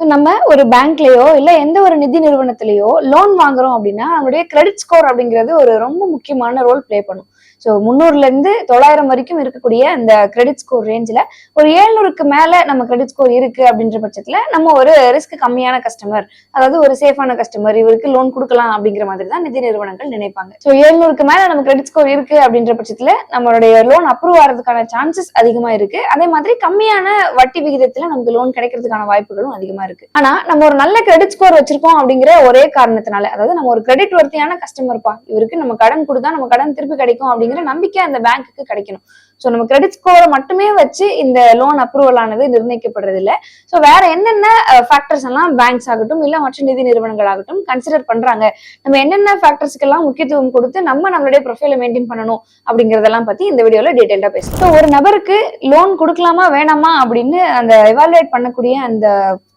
நம்ம ஒரு பேங்க்லயோ இல்ல எந்த ஒரு நிதி நிறுவனத்திலேயோ லோன் வாங்குறோம் அப்படின்னா நம்மளுடைய கிரெடிட் ஸ்கோர் அப்படிங்கிறது ஒரு ரொம்ப முக்கியமான ரோல் ப்ளே பண்ணும். ஸோ முந்நூறுலேருந்து தொள்ளாயிரம் வரைக்கும் இருக்கக்கூடிய இந்த கிரெடிட் ஸ்கோர் ரேஞ்சில் ஒரு ஏழ்நூறுக்கு மேலே நம்ம கிரெடிட் ஸ்கோர் இருக்கு அப்படின்ற பட்சத்தில் நம்ம ஒரு ரிஸ்க் கம்மியான கஸ்டமர் அதாவது ஒரு சேஃபான கஸ்டமர் இவருக்கு லோன் கொடுக்கலாம் அப்படிங்கிற மாதிரி தான் நிதி நிறுவனங்கள் நினைப்பாங்க. ஸோ ஏழ்நூறுக்கு மேலே நம்ம கிரெடிட் ஸ்கோர் இருக்கு அப்படின்ற பட்சத்தில் நம்மளுடைய லோன் அப்ரூவ் ஆகிறதுக்கான சான்சஸ் அதிகமாக இருக்கு. அதே மாதிரி கம்மியான வட்டி விகிதத்தில் நமக்கு லோன் கிடைக்கிறதுக்கான வாய்ப்புகளும் அதிகமா இருக்கு. ஆனா நம்ம ஒரு நல்ல கிரெடிட் ஸ்கோர் வச்சிருக்கோம் அப்படிங்கிற ஒரே காரணத்தினால அதாவது நம்ம ஒரு கிரெடிட் வர்த்தியான கஸ்டமர்ப்பா இவருக்கு நம்ம கடன் கொடுத்தா நம்ம கடன் திருப்பி கிடைக்கும் அப்படிங்கிற நம்பிக்கை அந்த பேங்க்குக்கு கிடைக்கணும். ஸோ நம்ம கிரெடிட் ஸ்கோரை மட்டுமே வச்சு இந்த லோன் அப்ரூவல் ஆனது நிர்ணயிக்கப்படுறது இல்லை ஸோ வேற என்னென்ன ஃபேக்டர்ஸ் எல்லாம் பேங்க்ஸ் ஆகட்டும் இல்லை மற்ற நிதி நிறுவனங்கள் ஆகட்டும் கன்சிடர் பண்றாங்க. நம்ம என்னென்ன ஃபேக்டர்ஸ்க்கு எல்லாம் முக்கியத்துவம் கொடுத்து நம்ம நம்மளுடைய ப்ரொஃபைலை மெயின்டைன் பண்ணணும் அப்படிங்கறதெல்லாம் பத்தி இந்த வீடியோல டீடைல்டா பேசுவோம் ஸோ ஒரு நபருக்கு லோன் கொடுக்கலாமா வேணாமா அப்படின்னு அந்த எவாலுவேட் பண்ணக்கூடிய அந்த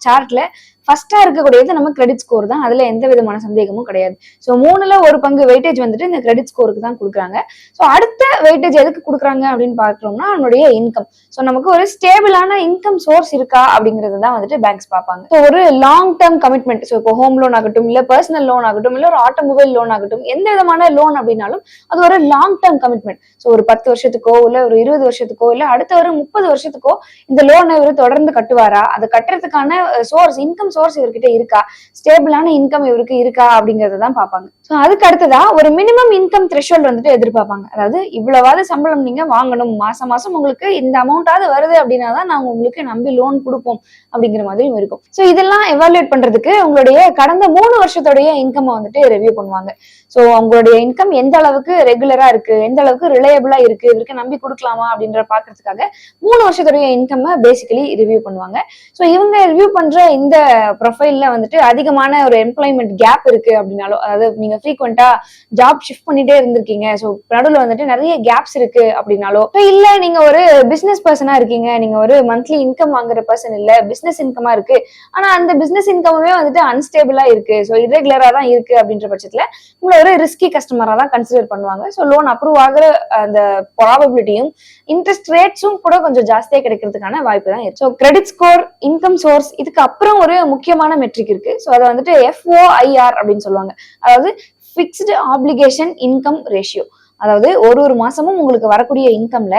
சார்ட்ல ஃபர்ஸ்டா இருக்கக்கூடியது நம்ம கிரெடிட் ஸ்கோர் தான். அதுல எந்த விதமான சந்தேகமும் கிடையாது. ஸோ மூணுல ஒரு பங்கு வெயிட்டேஜ் வந்துட்டு இந்த கிரெடிட் ஸ்கோருக்கு தான் கொடுக்குறாங்க. ஸோ அடுத்த வெயிட்டேஜ் எதுக்கு கொடுக்குறாங்க அப்படின்னு பார்க்குறோம்னா நம்மளுடைய இன்கம் ஸோ நமக்கு ஒரு ஸ்டேபிளான இன்கம் சோர்ஸ் இருக்கா அப்படிங்கிறது தான் வந்துட்டு பேங்க்ஸ் பார்ப்பாங்க. ஸோ ஒரு லாங் டேர்ம் கமிட்மெண்ட் ஸோ இப்போ ஹோம் லோன் ஆகட்டும் இல்ல பர்சனல் லோன் ஆகட்டும் இல்ல ஒரு ஆட்டோமொபைல் லோன் ஆகட்டும் எந்த விதமான லோன் அப்படின்னாலும் அது ஒரு லாங் டேர்ம் கமிட்மெண்ட் ஸோ ஒரு பத்து வருஷத்துக்கோ இல்ல ஒரு இருபது வருஷத்துக்கோ இல்ல அடுத்த ஒரு முப்பது வருஷத்துக்கோ இந்த லோனை இவர் தொடர்ந்து கட்டுவாரா? அதை கட்டுறதுக்கான சோர்ஸ் இன்கம் சோர்ஸ் இவர்கிட்ட இருக்கா? ஸ்டேபிளான இன்கம் இவருக்கு இருக்கா அப்படிங்கறத தான் பார்ப்பாங்க. ஸோ அதுக்கு அடுத்ததா ஒரு மினிமம் இன்கம் த்ரெஷோல்ட் வந்துட்டு எதிர்பார்ப்பாங்க. அதாவது இவ்வளவாவது சம்பளம் நீங்க வாங்கணும். மாசம் மாசம் உங்களுக்கு இந்த அமௌண்ட்டாவது வருது அப்படின்னா தான் நாங்க உங்களுக்கு நம்பி லோன் கொடுப்போம் அப்படிங்கிற மாதிரியும் இருக்கும். ஸோ இதெல்லாம் எவாலுவேட் பண்றதுக்கு உங்களுடைய கடந்த மூணு வருஷத்துடைய இன்கம் வந்துட்டு ரிவ்யூ பண்ணுவாங்க. ஸோ உங்களுடைய இன்கம் எந்த அளவுக்கு ரெகுலரா இருக்கு எந்த அளவுக்கு ரிலையபிளா இருக்கு இவருக்கு நம்பி கொடுக்கலாமா அப்படின்ற பாக்குறதுக்காக மூணு வருஷத்துடைய இன்கம் பேசிக்கலி ரிவ்யூ பண்ணுவாங்க. ஸோ இவங்க ரிவ்யூ பண்ற இந்த ப்ரொஃபைல்ல வந்துட்டு அதிகமான ஒரு எம்ப்ளாய்மெண்ட் கேப் இருக்கு அப்படின்னாலோ அதாவது நீங்க ஃப்ரீக்வெண்டா ஜாப் ஷிஃப்ட் பண்ணிட்டே இருந்திருக்கீங்க. ஸோ நடுவில் வந்துட்டு நிறைய கேப்ஸ் இருக்கு அப்படின்னாலோ இப்ப இல்ல நீங்க ஒரு பிசினஸ் பர்சனா இருக்கீங்க. நீங்க ஒரு மந்த்லி இன்கம் வாங்குற பர்சன் இல்ல. பிசினஸ் இன்கமா இருக்கு. ஆனா அந்த பிசினஸ் இன்கமே வந்துட்டு அன்ஸ்டேபிளா இருக்கு. ஸோ இரெகுலரா தான் இருக்கு அப்படின்ற பட்சத்துல உங்களை ஒரு ரிஸ்கி கஸ்டமரா தான் கன்சிடர் பண்ணுவாங்க. ஸோ லோன் அப்ரூவ் ஆகுற அந்த ப்ராபபிலிட்டியும் இன்ட்ரெஸ்ட் ரேட்ஸும் கூட கொஞ்சம் ஜாஸ்தியா கிடைக்கிறதுக்கான வாய்ப்பு தான் இருக்கு. So credit score income source இதுக்கு அப்புறம் ஒரு முக்கியமான மெட்ரிக் இருக்கு. ஸோ அதை வந்துட்டு எஃப்ஓஐஆர் அப்படின்னு சொல்லுவாங்க. அதாவது ஃபிக்ஸ்டு ஆப்ளிகேஷன் இன்கம் ரேஷியோ அதாவது ஒரு ஒரு மாசமும் உங்களுக்கு வரக்கூடிய இன்கம்ல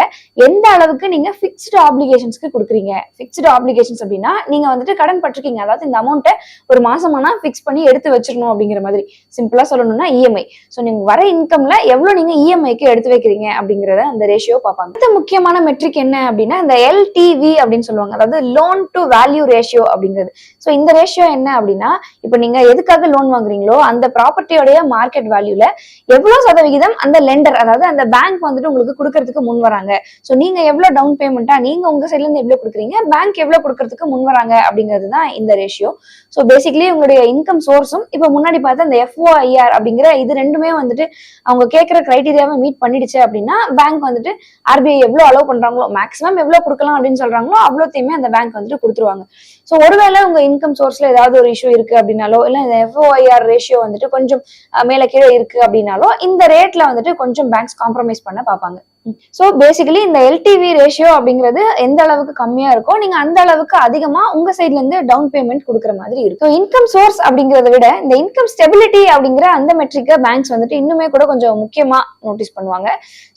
எந்த அளவுக்கு நீங்க ஃபிக்ஸ்டு ஆப்ளிகேஷன்ஸ்க்கு கொடுக்குறீங்க? ஃபிக்ஸ்டு ஆப்ளிகேஷன்ஸ் அப்படின்னா நீங்க வந்துட்டு கடன் பட்டிருக்கீங்க. அதாவது இந்த அமௌண்ட்டை ஒரு மாசமானா ஃபிக்ஸ் பண்ணி எடுத்து வச்சிடணும் அப்படிங்கிற மாதிரி. சிம்பிளா சொல்லணும்னா இஎம்ஐ ஸோ நீங்க வர இன்கம்ல எவ்வளவு நீங்க இஎம்ஐக்கு எடுத்து வைக்கிறீங்க அப்படிங்கிறத அந்த ரேஷியோ பார்ப்பாங்க. அடுத்த முக்கியமான மெட்ரிக் என்ன அப்படின்னா இந்த எல்டிவி அப்படின்னு சொல்லுவாங்க. அதாவது லோன் டு வேல்யூ ரேஷியோ அப்படிங்கிறது. ஸோ இந்த ரேஷியோ என்ன அப்படின்னா இப்போ நீங்க எதுக்காக லோன் வாங்குறீங்களோ அந்த ப்ராப்பர்ட்டியோடைய மார்க்கெட் வேல்யூல எவ்வளவு சதவிகிதம் அந்த லெண்டர் அதாவது அந்த பேங்க் வந்துட்டு உங்களுக்கு கொடுக்கறதுக்கு முன் வராங்க. ஸோ நீங்க எவ்வளவு டவுன் பேமெண்ட்டா நீங்க உங்க சைட்ல இருந்து எவ்வளவு கொடுக்குறீங்க பேங்க் எவ்வளவு கொடுக்கறதுக்கு முன் வராங்க அப்படிங்கிறது தான் இந்த ரேஷியோ ஸோ பேசிக்கலி உங்களுடைய இன்கம் சோர்ஸும் இப்போ முன்னாடி பார்த்தா இந்த எஃப்ஓஐஆர் அப்படிங்கிற இது ரெண்டுமே வந்துட்டு அவங்க கேட்குற கிரைட்டீரியாவை மீட் பண்ணிடுச்சு அப்படின்னா பேங்க் வந்துட்டு ஆர்பிஐ எவ்வளவு அலோவ் பண்றாங்களோ மேக்ஸிமம் எவ்வளவு கொடுக்கலாம் அப்படின்னு சொல்றாங்களோ அவ்வளோத்தையுமே அந்த பேங்க் வந்துட்டு கொடுத்துருவாங்க. ஸோ ஒருவேளை உங்க இன்கம் சோர்ஸ்ல ஏதாவது ஒரு இஷ்யூ இருக்கு அப்படின்னாலோ இல்லை இந்த எஃப்ஓஐஆர் ரேஷியோ வந்துட்டு கொஞ்சம் மேல கீழே இருக்கு அப்படின்னாலோ இந்த ரேட்ல வந்துட்டு கொஞ்சம் பேங்க்ஸ் காம்ப்ரமைஸ் பண்ண பார்ப்பாங்க. ஸோ பேசிக்கலி இந்த எல்டிவி ரேஷியோ அப்படிங்கிறது எந்த அளவுக்கு கம்மியா இருக்கோ நீங்க அந்த அளவுக்கு அதிகமா உங்க சைட்ல இருந்து டவுன் பேமெண்ட் கொடுக்குற மாதிரி இருக்கும். இன்கம் சோர்ஸ் அப்படிங்கறத விட இந்த இன்கம் ஸ்டெபிலிட்டி அப்படிங்கிற அந்த மெட்ரிக்கை பேங்க்ஸ் வந்துட்டு இன்னுமே கூட கொஞ்சம் முக்கியமா நோட்டீஸ் பண்ணுவாங்க.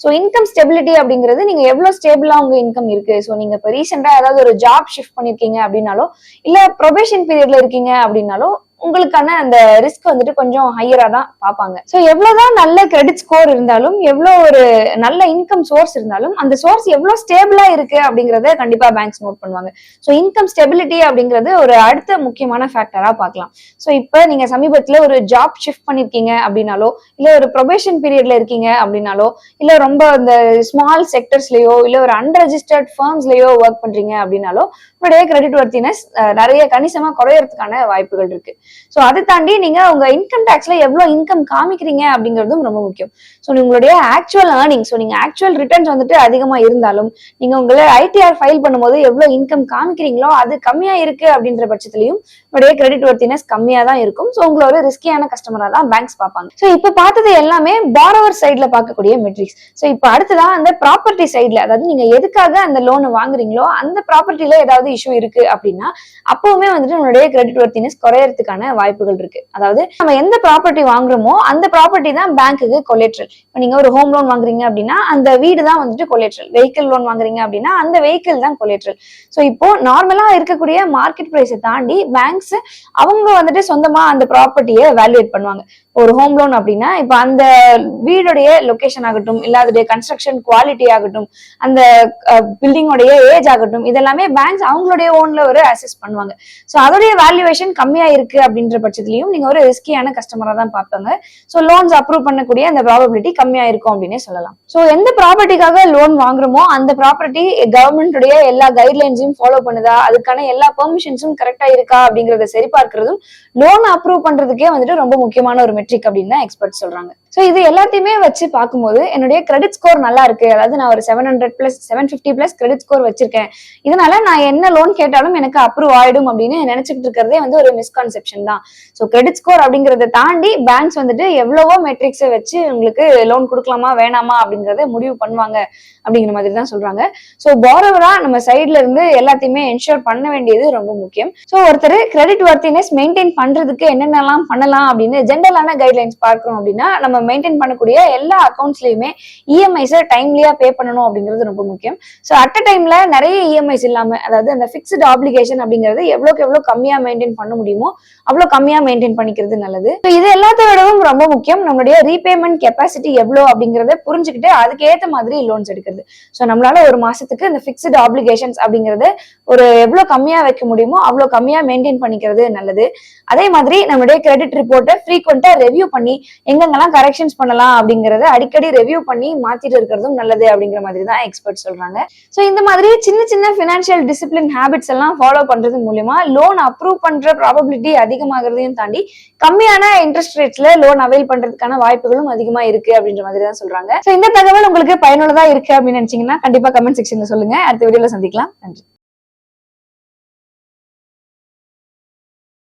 ஸோ இன்கம் ஸ்டெபிலிட்டி அப்படிங்கிறது நீங்க எவ்வளவு ஸ்டேபிளா உங்க இன்கம் இருக்கு? ஸோ நீங்க இப்போ ரீசெண்டா ஏதாவது ஒரு ஜாப் ஷிஃப்ட் பண்ணிருக்கீங்க அப்படின்னாலோ இல்ல ப்ரொபேஷன் பீரியட்ல இருக்கீங்க அப்படின்னாலோ உங்களுக்கான அந்த ரிஸ்க் வந்துட்டு கொஞ்சம் ஹையரா தான் பார்ப்பாங்க. ஸோ எவ்வளவுதான் நல்ல கிரெடிட் ஸ்கோர் இருந்தாலும் எவ்வளவு ஒரு நல்ல இன்கம் சோர்ஸ் இருந்தாலும் அந்த சோர்ஸ் எவ்வளவு ஸ்டேபிளா இருக்கு அப்படிங்கறத கண்டிப்பா பேங்க்ஸ் நோட் பண்ணுவாங்க. ஸோ இன்கம் ஸ்டெபிலிட்டி அப்படிங்கிறது ஒரு அடுத்த முக்கியமான ஃபேக்டரா பார்க்கலாம். ஸோ இப்போ நீங்க சமீபத்துல ஒரு ஜாப் ஷிஃப்ட் பண்ணிருக்கீங்க அப்படின்னாலோ இல்ல ஒரு ப்ரொபேஷன் பீரியட்ல இருக்கீங்க அப்படின்னாலோ இல்ல ரொம்ப இந்த ஸ்மால் செக்டர்ஸ்லயோ இல்ல ஒரு அன்ரெஜிஸ்டர்ட் ஃபார்ம்ஸ்லயோ ஒர்க் பண்றீங்க அப்படின்னாலோ உங்களுடைய கிரெடிட் ஒர்த்தினஸ் நிறைய கணிசமா குறையறதுக்கான வாய்ப்புகள் இருக்கு. ஸோ அதை தாண்டி நீங்க உங்க இன்கம் டேக்ஸ்ல எவ்வளவு இன்கம் காமிக்கிறீங்க அப்படிங்கிறதும் ரொம்ப முக்கியம். ஸோ உங்களுடைய ஆக்சுவல் ஏர்னிங் ஸோ நீங்க ஆக்சுவல் ரிட்டர்ன்ஸ் வந்துட்டு அதிகமா இருந்தாலும் நீங்க உங்களை ஐடிஆர் ஃபைல் பண்ணும்போது எவ்வளவு இன்கம் காமிக்கிறீங்களோ அது கம்மியா இருக்கு அப்படின்ற பட்சத்திலையும் உங்களுடைய கிரெடிட் ஒர்த்தினஸ் கம்மியா தான் இருக்கும். ஸோ உங்களை ஒரு ரிஸ்கியான கஸ்டமரா தான் பேங்க்ஸ் பார்ப்பாங்க. ஸோ இப்போ பார்த்தது எல்லாமே பாரோவர் சைட்ல பார்க்கக்கூடிய மெட்ரிக்ஸ் ஸோ இப்போ அடுத்ததான் அந்த ப்ராப்பர்ட்டி சைட்ல அதாவது நீங்க எதுக்காக அந்த லோன் வாங்குறீங்களோ அந்த ப்ராப்பர்ட்டில ஏதாவது இஷ்யூ இருக்கு அப்படின்னா அப்பவுமே வந்துட்டு உங்களுடைய கிரெடிட் ஒர்த்தினஸ் குறையறதுக்கான வாய்ப்புகள் இருக்கு. அதாவது நம்ம எந்த ப்ராப்பர்ட்டி வாங்குறோமோ அந்த ப்ராப்பர்ட்டி தான் பேங்க்குக்கு கொலேட்ரல் இப்போ நீங்க ஒரு ஹோம் லோன் வாங்குறீங்க அப்படின்னா அந்த வீடு தான் வந்துட்டு கொலேட்ரல் வெஹிக்கிள் லோன் வாங்குறீங்க அப்படின்னா அந்த வெஹிக்கிள் தான் கொலேட்ரல் ஸோ இப்போ நார்மலா இருக்கக்கூடிய மார்க்கெட் ப்ரைஸை தாண்டி பேங்க்ஸ் அவங்க வந்துட்டு சொந்தமா அந்த ப்ராப்பர்ட்டியை வேல்யூட் பண்ணுவாங்க. ஒரு ஹோம் லோன் அப்படின்னா இப்போ அந்த வீடுடைய லொகேஷன் ஆகட்டும் இல்ல அதோடைய கன்ஸ்ட்ரக்ஷன் குவாலிட்டி ஆகட்டும் அந்த பில்டிங்கோடைய ஏஜ் ஆகட்டும் இதெல்லாமே பேங்க்ஸ் அவங்களுடைய ஓன்ல ஒரு அசஸ் பண்ணுவாங்க. ஸோ அதோடைய வேல்யூவேஷன் கம்மியா இருக்கு அப்படின்ற பட்சத்துலயும் நீங்க ஒரு ரிஸ்கியான கஸ்டமரா தான் பார்ப்பாங்க. ஸோ லோன்ஸ் அப்ரூவ் பண்ணக்கூடிய அந்த ப்ராபபிலிட்டி கம்மியா இருக்கும் அப்படின்னே சொல்லலாம். ஸோ எந்த ப்ராப்பர்ட்டிக்காக லோன் வாங்குறோமோ அந்த ப்ராப்பர்ட்டி கவர்மெண்ட்டுடைய எல்லா கைட்லைன்ஸையும் ஃபாலோ பண்ணுதா? அதுக்கான எல்லா பெர்மிஷன்ஸும் கரெக்டா இருக்கா? அப்படிங்கறத சரிபார்க்கறதும் லோன் அப்ரூவ் பண்றதுக்கே வந்துட்டு ரொம்ப முக்கியமான ஒரு மெட்ரிக் அப்படின்னு தான் எக்ஸ்பர்ட் சொல்றாங்க. ஸோ இது எல்லாத்தையுமே வச்சு பார்க்கும்போது என்னுடைய கிரெடிட் ஸ்கோர் நல்லா இருக்கு. அதாவது நான் ஒரு seven hundred plus seven fifty plus credit score வச்சிருக்கேன். இதனால நான் என்ன லோன் கேட்டாலும் எனக்கு அப்ரூவ் ஆயிடும் அப்படின்னு நினைச்சிட்டு இருக்கிறதே வந்து ஒரு மிஸ்கான்செப்ஷன் தான். ஸோ கிரெடிட் ஸ்கோர் அப்படிங்கறத தாண்டி பேங்க்ஸ் வந்துட்டு எவ்வளவோ மெட்ரிக்ஸை வச்சு உங்களுக்கு லோன் கொடுக்கலாமா வேணாமா அப்படிங்கறத முடிவு பண்ணுவாங்க அப்படிங்கிற மாதிரி தான் சொல்றாங்க. ஸோ பாரோவரா நம்ம சைட்ல இருந்து எல்லாத்தையுமே என்ஷூர் பண்ண வேண்டியது ரொம்ப முக்கியம். ஸோ ஒருத்தர் கிரெடிட் ஒர்த்தினஸ் மெயின்டைன் பண்றதுக்கு என்னென்னலாம் பண்ணலாம் அப்படின்னு ஜென்ரலான கைட்லைன்ஸ் பார்க்குறோம் அப்படின்னா நம்ம மெயின்டைன் பண்ணக்கூடிய எல்லா அக்கௌண்ட்ஸ்லயுமே இஎம்ஐஸை டைம்லியா பே பண்ணணும் அப்படிங்கிறது ரொம்ப முக்கியம். ஸோ அட் அ டைம்ல நிறைய இஎம்ஐஸ் இல்லாம அதாவது அந்த ஃபிக்ஸ்டு ஆப்ளிகேஷன் அப்படிங்கிறது எவ்வளோக்கு எவ்வளோ கம்மியா மெயின்டைன் பண்ண முடியுமோ அவ்வளோ கம்மியா மெயின்டைன் பண்ணிக்கிறது நல்லது. இது எல்லாத்த விடவும் ரொம்ப முக்கியம். நம்மளுடைய ரீபேமெண்ட் கெப்பாசிட்டி எவ்வளோ அப்படிங்கறத புரிஞ்சுக்கிட்டு அதுக்கேற்ற மாதிரி லோன்ஸ் எடுக்கிறது. ஸோ நம்மளால ஒரு மாசத்துக்கு இந்த ஃபிக்ஸ்டு ஆப்ளிகேஷன்ஸ் அப்படிங்கறத ஒரு எவ்வளவு கம்மியா வைக்க முடியுமோ அவ்வளவு கம்மியா மெயின்டைன் பண்ணிக்கிறது நல்லது. அதே மாதிரி நம்மளுடைய கிரெடிட் ரிப்போர்ட்டை ஃப்ரீக்வெண்டா ரெவ்யூ பண்ணி எங்கெங்கெல்லாம் கரெக்ஷன்ஸ் பண்ணலாம் அப்படிங்கறத அடிக்கடி ரெவ்யூ பண்ணி மாத்திட்டு இருக்கிறதும் நல்லது அப்படிங்கிற மாதிரி தான் எக்ஸ்பர்ட் சொல்றாங்க. ஸோ இந்த மாதிரி சின்ன சின்ன ஃபினான்ஷியல் டிசிப்ளின் ஹேபிட்ஸ் எல்லாம் ஃபாலோ பண்றது மூலியமா லோன் அப்ரூவ் பண்ற ப்ராபபிலிட்டி அதிகமாகிறதையும் தாண்டி கம்மியான இன்ட்ரெஸ்ட் ரேட்ஸ்ல லோன் அவைல் பண்றதுக்கான வாய்ப்புகளும் அதிகமா இருக்கு அப்படின்ற மாதிரி தான் சொல்றாங்க. ஸோ இந்த தகவல் உங்களுக்கு பயனுள்ளதா இருக்கு அப்படின்னு நினைச்சீங்கன்னா கண்டிப்பா கமெண்ட் செக்ஷன்ல சொல்லுங்க. அடுத்த வீடியோல சந்திக்கலாம். நன்றி.